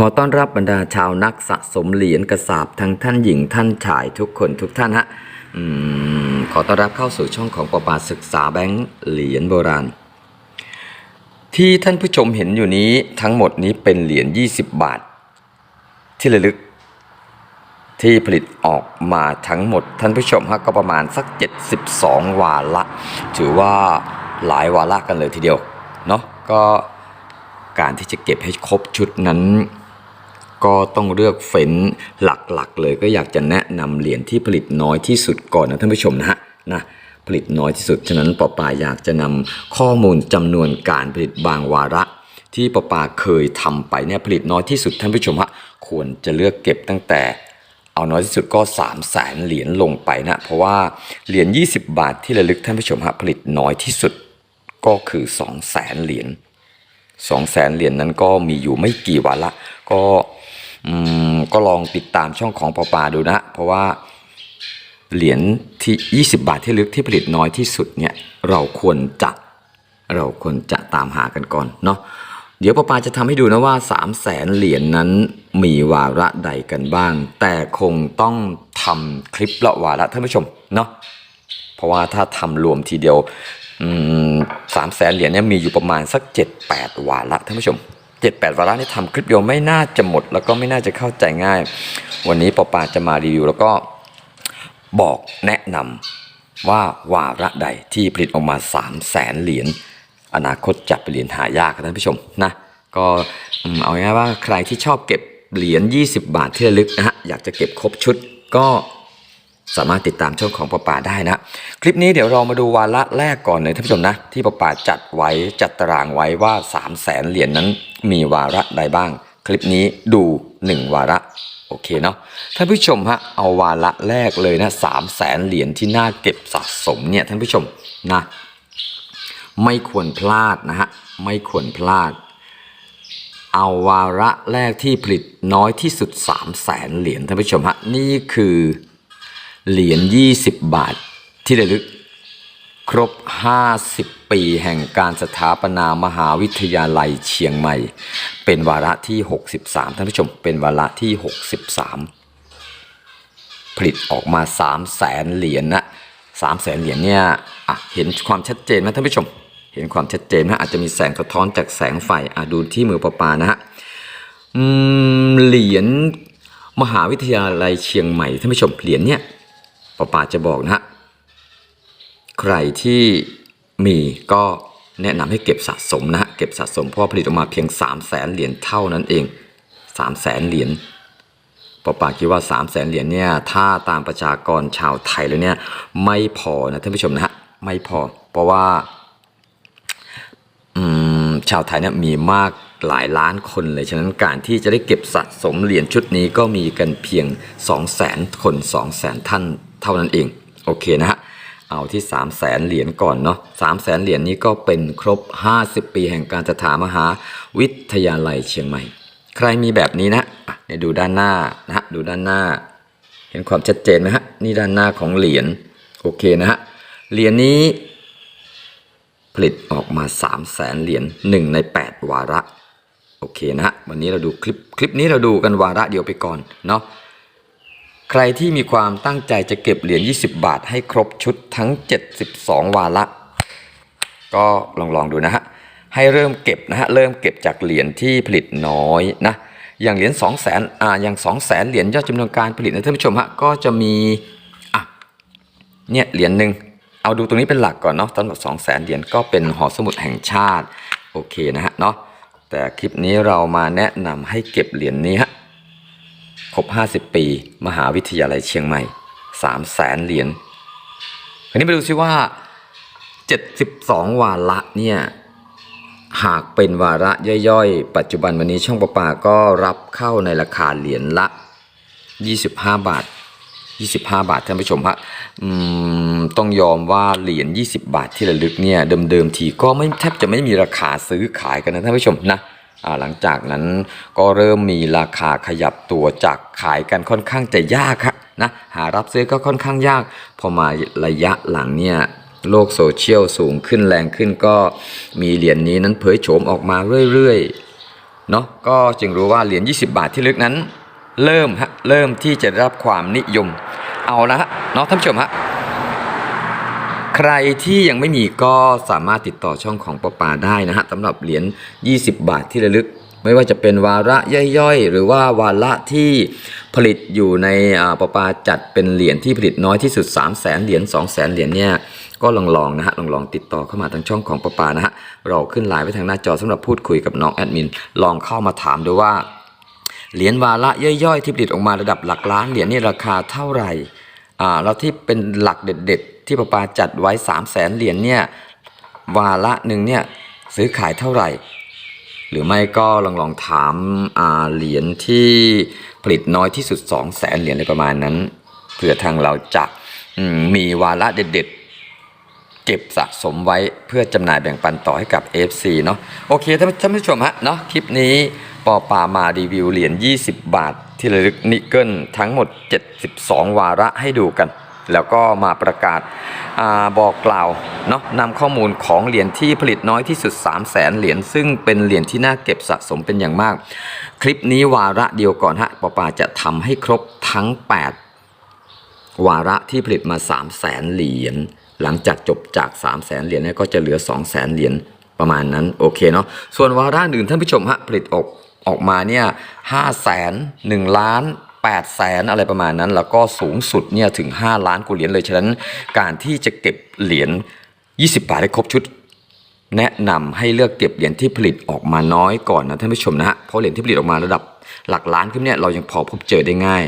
ขอต้อนรับบรรดาชาวนักสะสมเหรียญกระสาบทั้งท่านหญิงท่านชายทุกคนทุกท่านฮะอขอต้อนรับเข้าสู่ช่องของปปาศึกษาแบงค์เหรียญโบราณ ที่ท่านผู้ชมเห็นอยู่นี้ทั้งหมดนี้เป็นเหรียญ 20 บาท ที่ระลึก ที่ผลิตออกมาทั้งหมด ท่านผู้ชมฮะก็ประมาณสัก 72 วาระถือว่าหลายวาระกันเลยทีเดียวเนาะก็การที่จะเก็บให้ครบชุดนั้น ก็ต้องเลือกเฟ้นหลักๆ เลยก็อยากจะแนะนำเหรียญที่ผลิตน้อยที่สุดก่อนนะท่านผู้ชมนะฮะนะผลิตน้อยที่สุด ฉะนั้นปอปาอยากจะนำข้อมูลจำนวนการผลิตบางวาระ ที่ปอปาเคยทำไปเนี่ยผลิตน้อยที่สุดท่านผู้ชมฮะควรจะเลือกเก็บตั้งแต่เอาน้อยที่สุดก็3 0 0แสนเหรียญลงไปนะเพราะว่าเหรียญ20 บาทที่ระลึกท่านผู้ชมฮะผลิตน้อยที่สุดก็คือ 2 0 0แสนเหรียญ2 0 0แสนเหรียญนั้นก็มีอยู่ไม่กี่วันละ ก็ ก็ลองติดตามช่องของปอปาดูนะ เพราะว่าเหรียญที่ 20 บาทที่ลึกที่ผลิตน้อยที่สุดเนี่ยเราควรจะเราควรจะตามหากันก่อนเนาะเดี๋ยวปอปาจะทำให้ดูนะว่า 3 0 0แสนเหรียญนนั้นมีวาระใดกันบ้าง แต่คงต้องทำคลิปละวาระท่านผู้ชมเนาะเพราะว่าถ้าทำรวมทีเดียวสามแสนเหรียญเนี่ยมีอยู่ประมาณสัก 7-8 วาระท่านผู้ชม 7-8วาระนี่ทำคลิปเดียไม่น่าจะหมด แล้วก็ไม่น่าจะเข้าใจง่าย วันนี้ปอปาจะมารีวิว แล้วก็บอกแนะนำว่าวาระใดที่ผลิตออกมา3 0 0แสนเหรียญอนาคตจะเป็นเหรียญหายากครับท่านผู้ชมนะก็เอาง่ายว่าใครที่ชอบเก็บเหรียญ20 บาทที่ระลึกนะฮะอยากจะเก็บครบชุดก็ สามารถติดตามช่องของประป่าได้นะ คลิปนี้เดี๋ยวเรามาดูวาระแรกก่อนเลยท่านผู้ชมนะ ที่ประป่าจัดไว้จัดตารางไว้ว่า 3 0 0แสนเหรียญนั้นมีวาระใดบ้าง คลิปนี้ดู 1 วาระโอเคเนาะท่านผู้ชมฮะเอาวาระแรกเลยนะ3 0 0แสนเหรียญที่น่าเก็บสะสมเนี่ยท่านผู้ชมนะไม่ควรพลาดนะฮะไม่ควรพลาด เอาวาระแรกที่ผลิตน้อยที่สุด3 0 0แสนเหรียญท่านผู้ชมฮะนี่คือ เหรียญ 20 บาท ที่ระลึก ครบ 50 ปีแห่งการสถาปนามหาวิทยาลัยเชียงใหม่ เป็นวาระที่ 63 ท่านผู้ชม เป็นวาระที่ 63 ผลิตออกมา 3 0 0แสนเหรียญนะ3 0 0แสนเหรียญเนี่ยอะเห็นความชัดเจนไหมท่านผู้ชม เห็นความชัดเจนไหมอาจจะมีแสงสะท้อนจากแสงไฟอะดูที่มือปลาปานะฮะเหรียญมหาวิทยาลัยเชียงใหม่ท่านผู้ชมเหรียญเนี่ย ปลาปาจะบอกนะฮะใครที่มีก็แนะนำให้เก็บสะสมนะฮะเก็บสะสมเพราะผลิตออกมาเพียง 3 0 0แสนเหรียญเท่านั้นเอง 3 0 0แสนเหรียญปอปาคิดว่า 3 0 0แสนเหรียญเนี่ยถ้าตามประชากรชาวไทยแล้วเนี่ยไม่พอนะท่านผู้ชมนะฮะไม่พอ เพราะว่าชาวไทยเนี่ยมีมากหลายล้านคนเลย ฉะนั้นการที่จะได้เก็บสะสมเหรียญชุดนี้ก็มีกันเพียง 2 0 0แสนคน 2 0 0แสนท่าน เท่านั้นเอง โอเคนะฮะ เอาที่ 3 0 0แสนเหรียญก่อนเนาะ3 0 0แสนเหรียญนี้ก็เป็นครบ 50 ปีแห่งการสถามหาวิทยาลัยเชียงใหม่ ใครมีแบบนี้นะเนี่ยดูด้านหน้านะฮะ ดูด้านหน้า เห็นความชัดเจนไหมฮะ นี่ด้านหน้าของเหรียญ โอเคนะฮะ เหรียญนี้ผลิตออกมา 3 0 0แสนเหรียญ1ใน 8 วาระ โอเคนะฮะวันนี้เราดูคลิป คลิปนี้เราดูกันวาระเดียวไปก่อนเนาะ ใครที่มีความตั้งใจจะเก็บเหรียญ 20 บาทให้ครบชุดทั้ง 72 วาระ ก็ลองลองดูนะฮะ ให้เริ่มเก็บนะฮะ เริ่มเก็บจากเหรียญที่ผลิตน้อยนะ อย่างเหรียญ2 0 0 0 0 0อ่า อย่าง2 0 0 0 0 0เหรียญยอดจำนวนการผลิตนะท่านผู้ชมฮะ ก็จะมี อะ เนี่ยเหรียญหนึ่ง เอาดูตรงนี้เป็นหลักก่อนเนาะสำหรับ2 0 0 0 0 0เหรียญก็เป็นหอสมุดแห่งชาติ โอเคนะฮะเนาะ แต่คลิปนี้เรามาแนะนำให้เก็บเหรียญนี้ฮะ ครบ 50 ปี มหาวิทยาลัยเชียงใหม่ 3 0 0แสนเหรียญคราวนี้ไปดูซิว่า 72 วาระเนี่ยหากเป็นวาระย่อยๆ ปัจจุบันวันนี้ช่องประปาก็รับเข้าในราคาเหรียญละ 25 บาท 25 บาทท่านผู้ชมฮะต้องยอมว่าเหรียญ 20 บาทที่ระลึกเนี่ยเดิมๆทีก็ไม่แทบจะไม่มีราคาซื้อขายกันนะท่านผู้ชมนะ หลังจากนั้นก็เริ่มมีราคาขยับตัวจากขายกันค่อนข้างจะยากครับนะหารับซื้อก็ค่อนข้างยาก พอมาระยะหลังเนี่ยโลกโซเชียลสูงขึ้นแรงขึ้นก็มีเหรียญนี้นั้นเผยโฉมออกมาเรื่อยๆเนาะก็จึงรู้ว่าเหรียญ 20 บาทที่ลึกนั้น เริ่มฮะเริ่มที่จะได้รับความนิยมเอาละฮะเนาะท่านผู้ชมฮะ ใครที่ยังไม่มีก็สามารถติดต่อช่องของปปาได้นะฮะสำหรับเหรียญ 20 บาทที่ระลึก ไม่ว่าจะเป็นวาระย่อยๆ หรือว่าวาระที่ผลิตอยู่ในปปาจัดเป็นเหรียญที่ผลิตน้อยที่สุด 3 0 0แสนเหรียญ2 0 0แสนเหรียญเนี่ยก็ลองลองๆนะฮะลองลองๆติดต่อเข้ามาทางช่องของปปานะฮะเราขึ้นไลน์ไว้ทางหน้าจอสำหรับพูดคุยกับน้องแอดมิน ลองเข้ามาถามดูว่าเหรียญวาระย่อยๆ ที่ผลิตออกมาระดับหลักล้านเหรียญนี่ราคาเท่าไหร่อ่าแล้วที่เป็นหลักเด็ดๆ ที่ประปาจัดไว้3 0 0แสนเหรียญเนี่ยวาระหนึ่งเนี่ยซื้อขายเท่าไหร่ หรือไม่ก็ลองลองถามเหรียญที่ผลิตน้อยที่สุด 2 0 0แสนเหรียญในประมาณนั้นเพื่อทางเราจะมีวาระเด็ดๆ เก็บสะสมไว้เพื่อจำหน่ายแบ่งปันต่อให้กับ FC เนาะโอเคท่านท่านผู้ชมฮะเนาะคลิปนี้ปอปามารีวิวเหรียญ 20 บาท ที่ระลึกนิกเกิลทั้งหมด 72 วาระให้ดูกัน แล้วก็มาประกาศอาบอกกล่าวเนาะนำข้อมูลของเหรียญที่ผลิตน้อยที่สุด 3 0 0แสนเหรียญซึ่งเป็นเหรียญที่น่าเก็บสะสมเป็นอย่างมาก คลิปนี้วาระเดียวก่อนฮะปอปาจะทำให้ครบทั้ง 8 วาระที่ผลิตมา3 0 0แสนเหรียญหลังจากจบจาก 3 0 0แสนเหรียญเนี่ยก็จะเหลือ 2 0 0แสนเหรียญประมาณนั้นโอเคเนาะส่วนวาระอื่นท่านผู้ชมฮะผลิตออกออกมาเนี่ยห้าแสนหนึ่งล้าน แปดแสนอะไรประมาณนั้น แล้วก็สูงสุดเนี่ยถึง 5 ล้านกว่าเหรียญเลย ฉะนั้นการที่จะเก็บเหรียญ 20 บาทให้ครบชุด แนะนำให้เลือกเก็บเหรียญที่ผลิตออกมาน้อยก่อนนะท่านผู้ชมนะฮะเพราะเหรียญที่ผลิตออกมาระดับหลักล้านขึ้นเนี่ยเรายังพอพบเจอได้ง่าย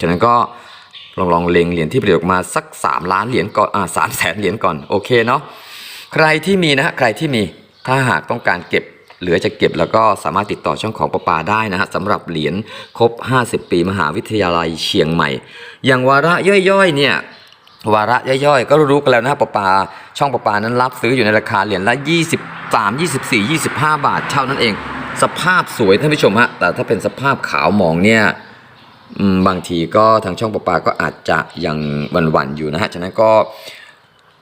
ฉะนั้นก็ลองลองเล็งเหรียญที่ผลิตออกมาสัก 3 ล้านเหรียญก่อนอ่าสามแสนเหรียญก่อนโอเคเนาะใครที่มีนะฮะใครที่มีถ้าหากต้องการเก็บ เหลือจะเก็บแล้วก็สามารถติดต่อช่องของประปาได้นะฮะสำหรับเหรียญครบ 50 ปีมหาวิทยาลัยเชียงใหม่ อย่างวาระย่อยๆ เนี่ยวาระย่อยๆ ก็รู้กันแล้วนะประปา ช่องประปานั้นรับซื้ออยู่ในราคาเหรียญละ 23 24 25 บาทเท่านั้นเอง สภาพสวยท่านผู้ชมฮะแต่ถ้าเป็นสภาพขาวหมองเนี่ยบางทีก็ทางช่องประปาก็อาจจะยังหวั่นๆอยู่นะฮะฉะนั้นก็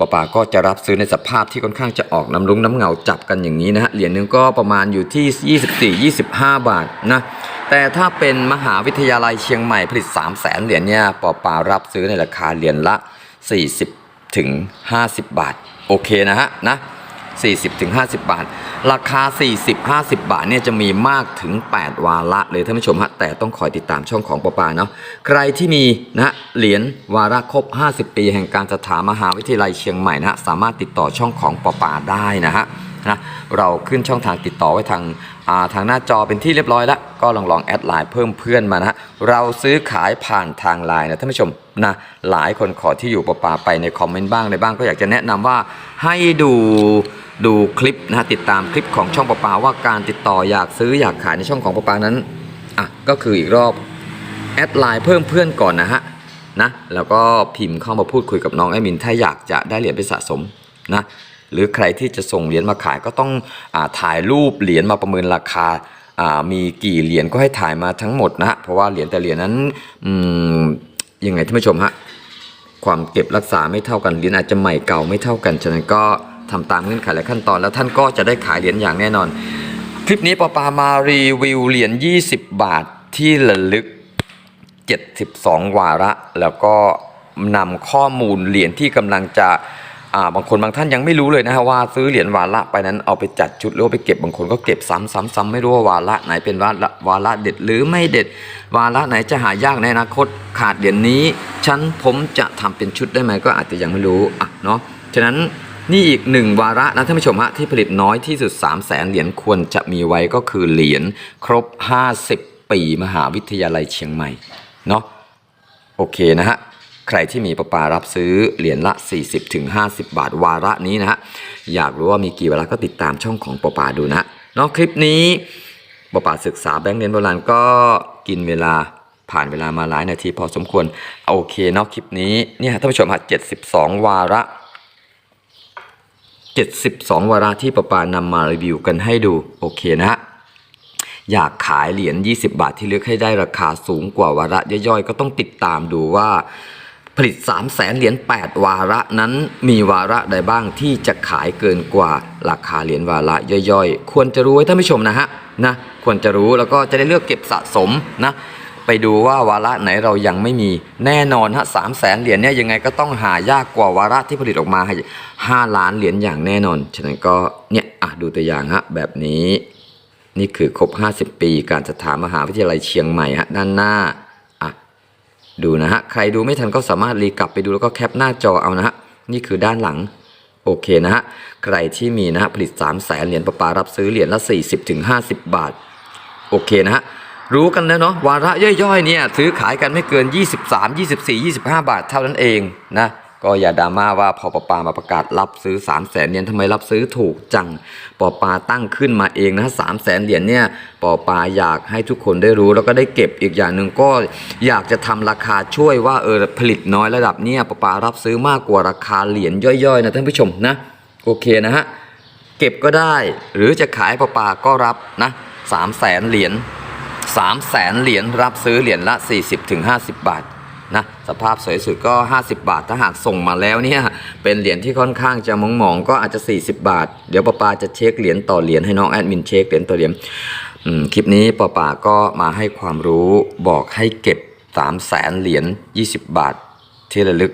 ประปาก็จะรับซื้อในสภาพที่ค่อนข้างจะออกน้ำลุ้งน้ำเงาจับกันอย่างนี้นะฮะเหรียญหนึงก็ประมาณอยู่ที่ 24 25 บาทนะแต่ถ้าเป็นมหาวิทยาลัยเชียงใหม่ผลิต 3 0 0แสนเหรียญเนี่ยปอปารับซื้อในราคาเหรียญละ 40ถึง50 บาท โอเคนะฮะนะ 40ถึง50 บาท ราคา 40 50 บาทเนี่ยจะมีมากถึง 8 วาระเลยท่านผู้ชมฮะแต่ต้องคอยติดตามช่องของปปาเนาะใครที่มีนะเหรียญวาระครบ 50 ปีแห่งการสถานมหาวิทยาลัยเชียงใหม่นะสามารถติดต่อช่องของปปาได้นะฮะนะเราขึ้นช่องทางติดต่อไว้ทางาทางหน้าจอเป็นที่เรียบร้อยแล้ว ก็ลองลองแอดไลน์เพิ่มเพื่อนมานะฮะเราซื้อขายผ่านทางไลน์นะท่านผู้ชมนะหลายคนขอที่อยู่ปอปาไปในคอมเมนต์บ้างในบ้างก็อยากจะแนะนำว่าให้ดู ดูคลิปนะฮะติดตามคลิปของช่องปอปาว่าการติดต่ออยากซื้ออยากขายในช่องของปอปานั้นอะก็คืออีกรอบแอดไลน์เพิ่มเพื่อนก่อนนะฮะนะแล้วก็พิมพ์เข้ามาพูดคุยกับน้องแอดมิน ถ้าอยากจะได้เหรียญไปสะสมนะหรือใครที่จะส่งเหรียญมาขายก็ต้องอถ่ายรูปเหรียญมาประเมินราคามีกี่เหรียญก็ให้ถ่ายมาทั้งหมดนะฮะเพราะว่าเหรียญแต่เหรียญนั้นยังไงท่านผู้ชมฮะความเก็บรักษาไม่เท่ากันเหรียญอาจจะใหม่เก่าไม่เท่ากันฉะนั้นก็ ทำตามเงื่อนไขและขั้นตอน แล้วท่านก็จะได้ขายเหรียญอย่างแน่นอน คลิปนี้ปอปามารีวิวเหรียญ20 บาทที่ระลึก 72 วาระ แล้วก็นำข้อมูลเหรียญที่กำลังจะอ่าบางคนบางท่านยังไม่รู้เลยนะฮะว่าซื้อเหรียญวาระไปนั้นเอาไปจัดชุดหรือไปเก็บบางคนก็เก็บซ้ำซ้ำซ้ำไม่รู้ว่าวาระไหนเป็นวาระวาระเด็ดหรือไม่เด็ด วาระไหนจะหายากในอนาคตขาดเหรียญนี้ฉันผมจะทำเป็นชุดได้ไหมก็อาจจะยังไม่รู้อะเนาะฉะนั้น นี่อีกหนึ่งวาระนะท่านผู้ชมฮะที่ผลิตน้อยที่สุด 3 0 0แสนเหรียญควรจะมีไว้ก็คือเหรียญครบ 50 ปีมหาวิทยาลัยเชียงใหม่เนาะโอเคนะฮะใครที่มีประปารับซื้อเหรียญละ 40-50ถึง50บาทวาระนี้นะฮะอยากรู้ว่ามีกี่เวลาก็ติดตามช่องของประปาดูนะเนาะคลิปนี้ประปาศึกษาแบงค์เหรียญโบราณก็กินเวลาผ่านเวลามาหลายนาทีพอสมควรโอเคเนาะคลิปนี้เนี่ยท่านผู้ชมฮะ72 วาระ 72 วาระที่ประปานำมารีวิวกันให้ดู โอเคนะฮะอยากขายเหรียญ 20 บาทที่เลือกให้ได้ราคาสูงกว่าวาระย่อยๆ ก็ต้องติดตามดูว่า ผลิต 3 0 0แสนเหรียญ 8 วาระนั้นมีวาระใดบ้างที่จะขายเกินกว่าราคาเหรียญวาระย่อยๆ ควรจะรู้ไว้ท่านผู้ชมนะฮะนะควรจะรู้แล้วก็จะได้เลือกเก็บสะสมนะ ไปดูว่าวาระไหนเรายังไม่มีแน่นอนฮะสามแสนเหรียญเนี่ยยังไงก็ต้องหายากกว่าวาระที่ผลิตออกมาให้ห้าล้านเหรียญอย่างแน่นอน ฉะนั้นก็เนี่ยอะดูตัวอย่างฮะแบบนี้ นี่คือครบ 50 ปีการสถานมหาวิทยาลัยเชียงใหม่ฮะด้านหน้าอะดูนะฮะใครดูไม่ทันก็สามารถรีกลับไปดูแล้วก็แคปหน้าจอเอานะฮะนี่คือด้านหลังโอเคนะฮะใครที่มีนะฮะผลิต3 0 0แสนเหรียญประปารับซื้อเหรียญละ 40-50 บาท โอเคนะฮะ รู้กันแล้วเนาะวาระย่อยๆเนี่ยซื้อขายกันไม่เกิน 23 24 25 บาทเท่านั้นเองนะก็อย่าดราม่าว่าพอปปามาประกาศรับซื้อ3 0 0แสนเหรียญทำไมรับซื้อถูกจังปปาตั้งขึ้นมาเองนะสามแสนเหรียญเนี่ยปปาอยากให้ทุกคนได้รู้แล้วก็ได้เก็บอีกอย่างหนึ่งก็อยากจะทำราคาช่วยว่าเออผลิตน้อยระดับเนี่ยปปารับซื้อมากกว่าราคาเหรียญย่อยๆนะท่านผู้ชมนะโอเคนะฮะเก็บก็ได้หรือจะขายปลาปาก็รับนะสามแสนเหรียญ สามแสนเหรียญรับซื้อเหรียญละ 40ถึง50 บาทนะสภาพสวยสุดก็ 50 บาท ถ้าหากส่งมาแล้วเนี่ยเป็นเหรียญที่ค่อนข้างจะมองมองๆก็อาจจะ 40 บาท เดี๋ยวปาปาจะเช็คเหรียญต่อเหรียญให้น้องแอดมินเช็คเหรียญต่อเหรียญคลิปนี้ปาปาก็มาให้ความรู้บอกให้เก็บ3แสนเหรียญ 20 บาทที่ระลึก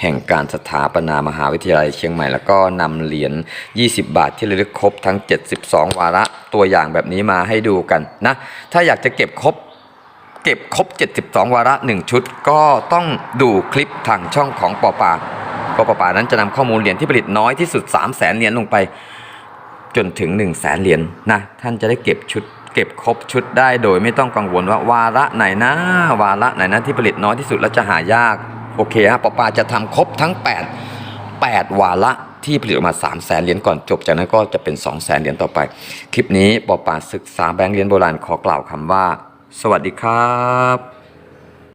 แห่งการสถาปนามหาวิทยาลัยเชียงใหม่ แล้วก็นำเหรียญ 20 บาทที่ระลึกครบทั้ง 72 วาระตัวอย่างแบบนี้มาให้ดูกันนะถ้าอยากจะเก็บครบเก็บครบ 72 วาระ 1 ชุด ก็ต้องดูคลิปทางช่องของปอปาปอปานั้นจะนำข้อมูลเหรียญที่ผลิตน้อยที่สุด 3 0 0แสนเหรียญลงไป จนถึง 1 0 0 0 0แสนเหรียญนะท่านจะได้เก็บชุด เก็บครบชุดได้โดยไม่ต้องกังวลว่าวาระไหนนะ วาระไหนนะที่ผลิตน้อยที่สุดแล้วจะหายาก โอเคฮะปอปาจะทำครบทั้ง 8 8 วาระที่ผลิตออกมา 3 0 0แสนเหรียญก่อนจบจากนั้นก็จะเป็น 2 0 0แสนเหรียญต่อไป คลิปนี้ปอปาศึกษาแบงค์เหรียญโบราณขอกล่าวคำว่า สวัสดีครับ